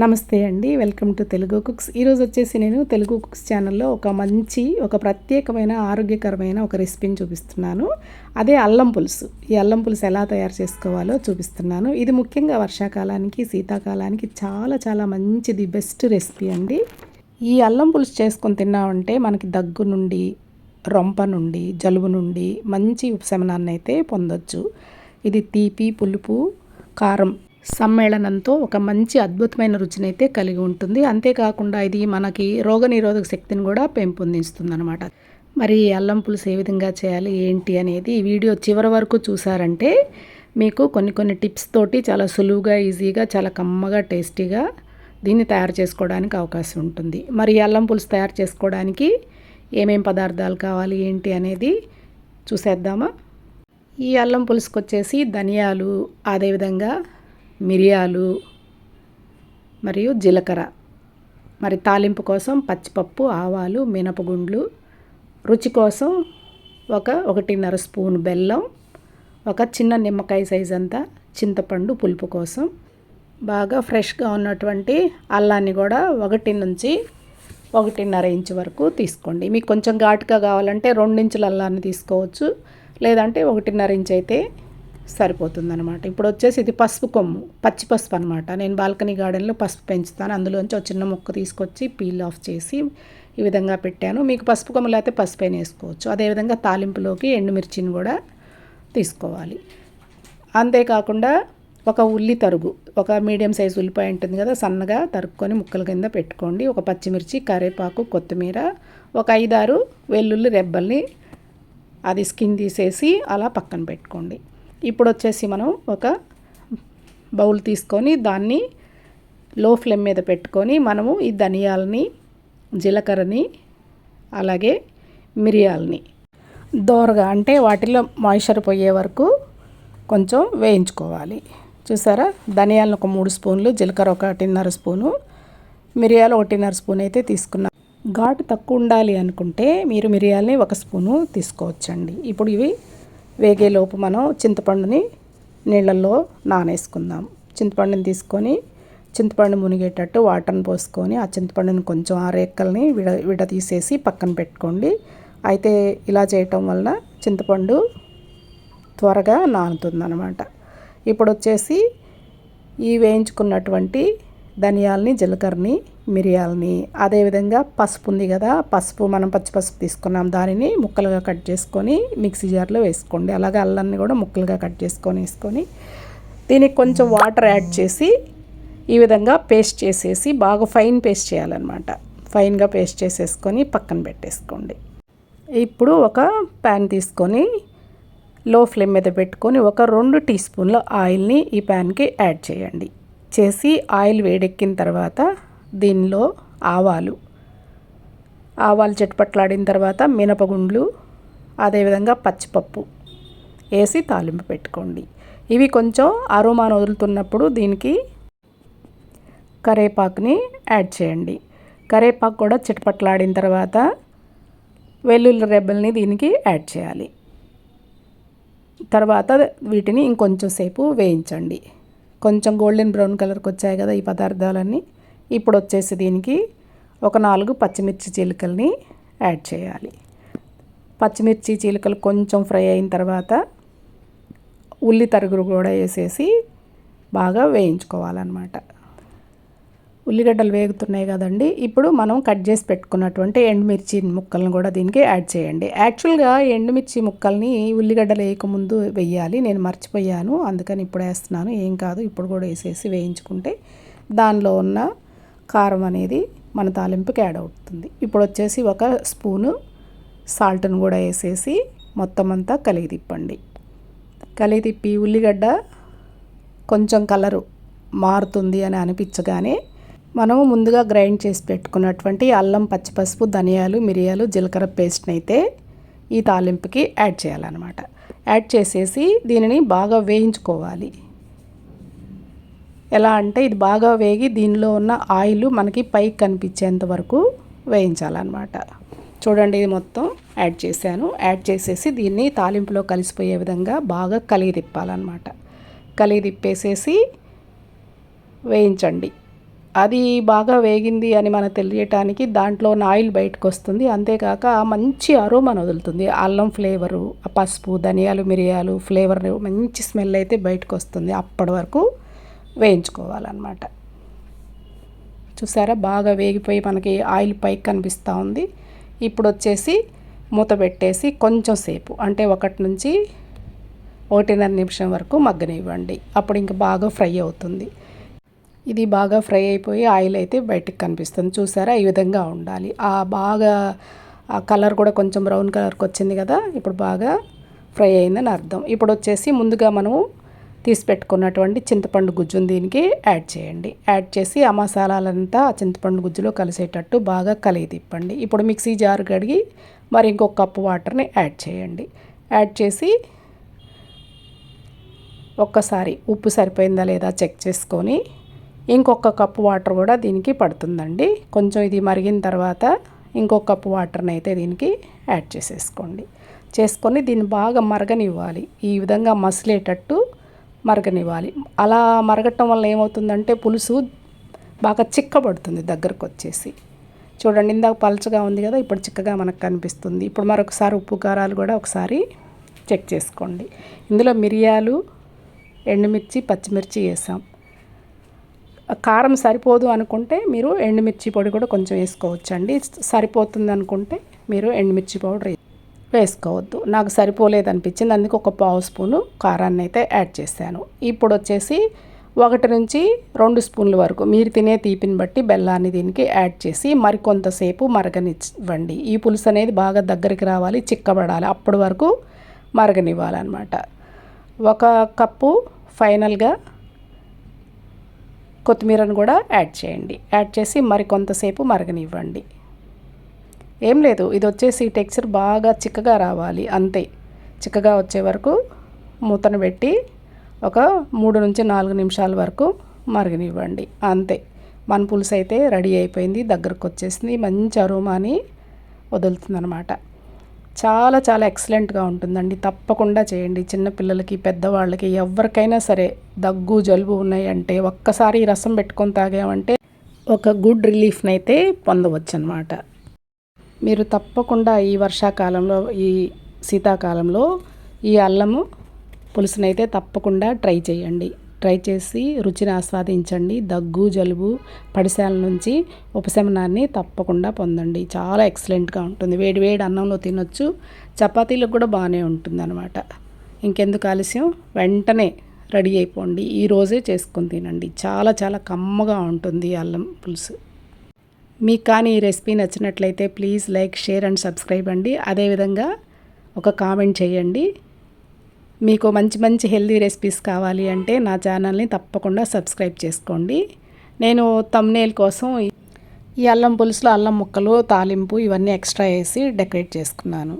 నమస్తే అండి welcome to Telugu cooks. ఈరోజు వచ్చేసి నేను తెలుగు కుక్స్ ఛానల్లో ఒక మంచి ఒక ప్రత్యేకమైన ఆరోగ్యకరమైన ఒక రెసిపీని చూపిస్తున్నాను. అదే అల్లం పులుసు. ఈ అల్లం పులుసు ఎలా తయారు చేసుకోవాలో చూపిస్తున్నాను. ఇది ముఖ్యంగా వర్షాకాలానికి శీతాకాలానికి చాలా చాలా మంచిది బెస్ట్ రెసిపీ అండి. ఈ అల్లం పులుసు చేసుకొని తిన్నామంటే మనకి దగ్గు నుండి రొంప నుండి జలుబు నుండి మంచి ఉపశమనాన్ని అయితే పొందొచ్చు. ఇది తీపి పులుపు కారం సమ్మేళనంతో ఒక మంచి అద్భుతమైన రుచినైతే కలిగి ఉంటుంది. అంతేకాకుండా ఇది మనకి రోగనిరోధక శక్తిని కూడా పెంపొందిస్తుంది అనమాట మరి అల్లం పులుసు ఏ విధంగా చేయాలి ఏంటి అనేది ఈ వీడియో చివరి వరకు చూసారంటే మీకు కొన్ని కొన్ని టిప్స్ తోటి చాలా సులువుగా ఈజీగా చాలా కమ్మగా టేస్టీగా దీన్ని తయారు చేసుకోవడానికి అవకాశం ఉంటుంది. మరి అల్లం పులుసు తయారు చేసుకోవడానికి ఏమేం పదార్థాలు కావాలి ఏంటి అనేది చూసేద్దామా? ఈ అల్లం పులుసుకు వచ్చేసి ధనియాలు అదేవిధంగా మిరియాలు మరియు జీలకర్ర. మరి తాలింపు కోసం పచ్చిపప్పు ఆవాలు మినపగుండ్లు. రుచి కోసం ఒక ఒకటిన్నర స్పూన్ బెల్లం ఒక చిన్న నిమ్మకాయ సైజ్ అంతా చింతపండు పులుపు కోసం. బాగా ఫ్రెష్గా ఉన్నటువంటి అల్లాన్ని కూడా ఒకటి నుంచి ఒకటిన్నర ఇంచు వరకు తీసుకోండి. మీకు కొంచెం ఘాటుగా కావాలంటే రెండించుల అల్లాన్ని తీసుకోవచ్చు. లేదంటే ఒకటిన్నర ఇంచు అయితే సరిపోతుందనమాట ఇప్పుడు వచ్చేసి ఇది పసుపు కొమ్ము పచ్చి పసుపు అనమాట నేను బాల్కనీ గార్డెన్లో పసుపు పెంచుతాను. అందులోంచి ఒక చిన్న ముక్క తీసుకొచ్చి పీల్ ఆఫ్ చేసి ఈ విధంగా పెట్టాను. మీకు పసుపు కొమ్ము అయితే పసుపు అయినా వేసుకోవచ్చు. అదేవిధంగా తాలింపులోకి ఎండుమిర్చిని కూడా తీసుకోవాలి. అంతేకాకుండా ఒక ఉల్లి తరుగు ఒక మీడియం సైజు ఉల్లిపాయ ఉంటుంది కదా సన్నగా తరుక్కొని ముక్కల కింద పెట్టుకోండి. ఒక పచ్చిమిర్చి కరివేపాకు కొత్తిమీర ఒక ఐదారు వెల్లుల్లి రెబ్బల్ని అది స్కిన్ తీసేసి అలా పక్కన పెట్టుకోండి. ఇప్పుడు వచ్చేసి మనం ఒక బౌల్ తీసుకొని దాన్ని లో ఫ్లేమ్ మీద పెట్టుకొని మనము ఈ ధనియాలని జీలకర్రని అలాగే మిరియాలని దోరగా అంటే వాటిలో మాయిశ్చర్ పోయే వరకు కొంచెం వేయించుకోవాలి. చూసారా? ధనియాలను ఒక మూడు స్పూన్లు జీలకర్ర ఒకటిన్నర స్పూను మిరియాలు ఒకటిన్నర స్పూన్ అయితే తీసుకున్నాను ఘాటు తక్కువ ఉండాలి అనుకుంటే మీరు మిరియాలని ఒక స్పూను తీసుకోవచ్చండి. ఇప్పుడు ఇవి వేగేలోపు మనం చింతపండుని నీళ్ళల్లో నానేసుకుందాం. చింతపండుని తీసుకొని చింతపండు మునిగేటట్టు వాటర్ని పోసుకొని ఆ చింతపండుని కొంచెం ఆ రేక్కల్ని విడ విడ తీసేసి పక్కన పెట్టుకోండి. అయితే ఇలా చేయటం వలన చింతపండు త్వరగా నానుతుందన్నమాట. ఇప్పుడు వచ్చేసి ఈ వేయించుకున్నటువంటి ధనియాలని జీలకర్రని మిరియాలని. అదేవిధంగా పసుపు ఉంది కదా పసుపు మనం పచ్చి పసుపు తీసుకున్నాం. దానిని ముక్కలుగా కట్ చేసుకొని మిక్సీ జార్లో వేసుకోండి. అలాగే అల్లాన్ని కూడా ముక్కలుగా కట్ చేసుకొని వేసుకొని దీనికి కొంచెం వాటర్ యాడ్ చేసి ఈ విధంగా పేస్ట్ చేసేసి బాగా ఫైన్ పేస్ట్ చేయాలన్నమాట. ఫైన్గా పేస్ట్ చేసేసుకొని పక్కన పెట్టేసుకోండి. ఇప్పుడు ఒక ప్యాన్ తీసుకొని లో ఫ్లేమ్ మీద పెట్టుకొని ఒక రెండు టీ స్పూన్ల ఆయిల్ని ఈ ప్యాన్కి యాడ్ చేయండి. చేసి ఆయిల్ వేడెక్కిన తర్వాత దీనిలో ఆవాలు. ఆవాలు చెట్పట్లాడిన తర్వాత మినపగుండ్లు అదేవిధంగా పచ్చిపప్పు వేసి తాలింపు పెట్టుకోండి. ఇవి కొంచెం అరోమాను వదులుతున్నప్పుడు దీనికి కరేపాకుని యాడ్ చేయండి. కరేపాకు కూడా చిటపట్లాడిన తర్వాత వెల్లుల్లి రెబ్బల్ని దీనికి యాడ్ చేయాలి. తర్వాత వీటిని ఇంకొంచెం సేపు వేయించండి. కొంచెం గోల్డెన్ బ్రౌన్ కలర్కి వచ్చాయి కదా ఈ పదార్థాలన్నీ. ఇప్పుడు వచ్చేసి దీనికి ఒక నాలుగు పచ్చిమిర్చి చీలికల్ని యాడ్ చేయాలి. పచ్చిమిర్చి చీలికలు కొంచెం ఫ్రై అయిన తర్వాత ఉల్లి తరుగురు కూడా వేసేసి బాగా వేయించుకోవాలన్నమాట. ఉల్లిగడ్డలు వేగుతున్నాయి కదండి ఇప్పుడు మనం కట్ చేసి పెట్టుకున్నటువంటి ఎండుమిర్చి ముక్కలను కూడా దీనికి యాడ్ చేయండి. యాక్చువల్గా ఎండుమిర్చి ముక్కల్ని ఉల్లిగడ్డలు వేయకముందు వేయాలి. నేను మర్చిపోయాను అందుకని ఇప్పుడు వేస్తున్నాను. ఏం కాదు ఇప్పుడు కూడా వేసేసి వేయించుకుంటే దానిలో ఉన్న కారం అనేది మన తాలింపుకి యాడ్ అవుతుంది. ఇప్పుడు వచ్చేసి ఒక స్పూను సాల్ట్ను కూడా వేసేసి మొత్తం అంతా కలిగి తిప్పండి కలిగి తిప్పి ఉల్లిగడ్డ కొంచెం కలరు మారుతుంది అని అనిపించగానే మనము ముందుగా గ్రైండ్ చేసి పెట్టుకున్నటువంటి అల్లం పచ్చిపసుపు ధనియాలు మిరియాలు జీలకర్ర పేస్ట్ని అయితే ఈ తాలింపుకి యాడ్ చేయాలన్నమాట. యాడ్ చేసేసి దీనిని బాగా వేయించుకోవాలి. ఎలా అంటే ఇది బాగా వేగి దీనిలో ఉన్న ఆయిల్ మనకి పైకి కనిపించేంత వరకు వేయించాలన్నమాట. చూడండి ఇది మొత్తం యాడ్ చేశాను. యాడ్ చేసేసి దీన్ని తాలింపులో కలిసిపోయే విధంగా బాగా కలిగి తిప్పాలన్నమాట. కలిగి తిప్పేసేసి వేయించండి. అది బాగా వేగింది అని మనకు తెలియటానికి దాంట్లో ఆయిల్ బయటకు వస్తుంది. అంతేకాక మంచి అరోమాను వదులుతుంది అల్లం ఫ్లేవరు పసుపు ధనియాలు మిరియాలు ఫ్లేవర్ మంచి స్మెల్ అయితే బయటకు వస్తుంది అప్పటి వరకు. వేయించుకోవాలన్నమాట. చూసారా? బాగా వేగిపోయి మనకి ఆయిల్ పైకి కనిపిస్తూ ఉంది. ఇప్పుడు వచ్చేసి మూత పెట్టేసి కొంచెం సేపు అంటే ఒకటి నుంచి ఒకటిన్నర నిమిషం వరకు మగ్గనివ్వండి. అప్పుడు ఇంకా బాగా ఫ్రై అవుతుంది. ఇది బాగా ఫ్రై అయిపోయి ఆయిల్ అయితే బయటకు కనిపిస్తుంది. చూసారా? ఈ విధంగా ఉండాలి. ఆ బాగా ఆ కలర్ కూడా కొంచెం బ్రౌన్ కలర్కి వచ్చింది కదా? ఇప్పుడు బాగా ఫ్రై అయిందని అర్థం. ఇప్పుడు వచ్చేసి ముందుగా మనము తీసి పెట్టుకున్నటువంటి చింతపండు గుజ్జుని దీనికి యాడ్ చేయండి. యాడ్ చేసి ఆ మసాలాలంతా ఆ చింతపండు గుజ్జులో కలిసేటట్టు బాగా కలిగి తిప్పండి. ఇప్పుడు మిక్సీ జారు కడిగి మరి ఇంకొక కప్పు వాటర్ని యాడ్ చేయండి. యాడ్ చేసి ఒక్కసారి ఉప్పు సరిపోయిందా లేదా చెక్ చేసుకొని ఇంకొక కప్పు వాటర్ కూడా దీనికి పడుతుందండి. కొంచెం ఇది మరిగిన తర్వాత ఇంకొక కప్పు వాటర్ని అయితే దీనికి యాడ్ చేసేసుకోండి. చేసుకొని దీన్ని బాగా మరగనివ్వాలి. ఈ విధంగా మసిలేటట్టు మరగనివ్వాలి. అలా మరగటం వల్ల ఏమవుతుందంటే పులుసు బాగా చిక్కబడుతుంది దగ్గరకు వచ్చేసి చూడండి ఇందాక పలచగా ఉంది కదా ఇప్పుడు చిక్కగా మనకు కనిపిస్తుంది. ఇప్పుడు మరొకసారి ఉప్పు కారాలు కూడా ఒకసారి చెక్ చేసుకోండి. ఇందులో మిరియాలు ఎండుమిర్చి పచ్చిమిర్చి వేసాం. కారం సరిపోదు అనుకుంటే మీరు ఎండుమిర్చి పొడి కూడా కొంచెం వేసుకోవచ్చండి. సరిపోతుంది అనుకుంటే మీరు ఎండుమిర్చి పౌడర్ వేసుకోవద్దు. నాకు సరిపోలేదు అనిపించింది అందుకు ఒక పావు స్పూను కారాన్ని అయితే యాడ్ చేశాను. ఇప్పుడు వచ్చేసి ఒకటి నుంచి రెండు స్పూన్ల వరకు మీరు తినే తీపిని బట్టి బెల్లాన్ని దీనికి యాడ్ చేసి మరికొంతసేపు మరగనివ్వండి. ఈ పులుసు అనేది బాగా దగ్గరికి రావాలి చిక్కబడాలి. అప్పటి వరకు మరగనివ్వాలన్నమాట. ఒక కప్పు ఫైనల్గా కొత్తిమీరను కూడా యాడ్ చేయండి. యాడ్ చేసి మరి కొంతసేపు మరగనివ్వండి. ఏం లేదు. ఇది వచ్చేసి టెక్స్చర్ బాగా చిక్కగా రావాలి. అంతే. చిక్కగా వచ్చే వరకు మూతను పెట్టి ఒక మూడు నుంచి నాలుగు నిమిషాల వరకు మరగనివ్వండి. అంతే. మన పులుసు అయితే రెడీ అయిపోయింది. దగ్గరకు వచ్చేసింది. మంచి అరోమాని వదులుతుందనమాట చాలా చాలా ఎక్సలెంట్గా ఉంటుందండి. తప్పకుండా చేయండి. చిన్నపిల్లలకి పెద్దవాళ్ళకి ఎవరికైనా సరే దగ్గు జలుబు ఉన్నాయంటే ఒక్కసారి రసం పెట్టుకొని తాగామంటే ఒక గుడ్ రిలీఫ్ని అయితే పొందవచ్చు అనమాట మీరు తప్పకుండా ఈ వర్షాకాలంలో ఈ శీతాకాలంలో ఈ అల్లము పులుసునైతే తప్పకుండా ట్రై చేయండి. ట్రై చేసి రుచిని ఆస్వాదించండి. దగ్గు జలుబు పడిశాల నుంచి ఉపశమనాన్ని తప్పకుండా పొందండి. చాలా ఎక్సలెంట్గా ఉంటుంది. వేడి వేడి అన్నంలో తినొచ్చు. చపాతీలకు కూడా బాగానే ఉంటుంది అనమాట ఇంకెందుకు ఆలస్యం? వెంటనే రెడీ అయిపోండి. ఈరోజే చేసుకొని తినండి. చాలా చాలా కమ్మగా ఉంటుంది అల్లం పులుసు. మీకు కానీ ఈ రెసిపీ నచ్చినట్లయితే please like share and subscribe అండి. అదేవిధంగా ఒక కామెంట్ చేయండి. మీకు మంచి మంచి హెల్దీ రెసిపీస్ కావాలి అంటే నా ఛానల్ని తప్పకుండా సబ్స్క్రైబ్ చేసుకోండి. నేను తమ్నేల్ కోసం ఈ అల్లం పులుసులో అల్లం ముక్కలు తాలింపు ఇవన్నీ ఎక్స్ట్రా వేసి డెకరేట్ చేసుకున్నాను.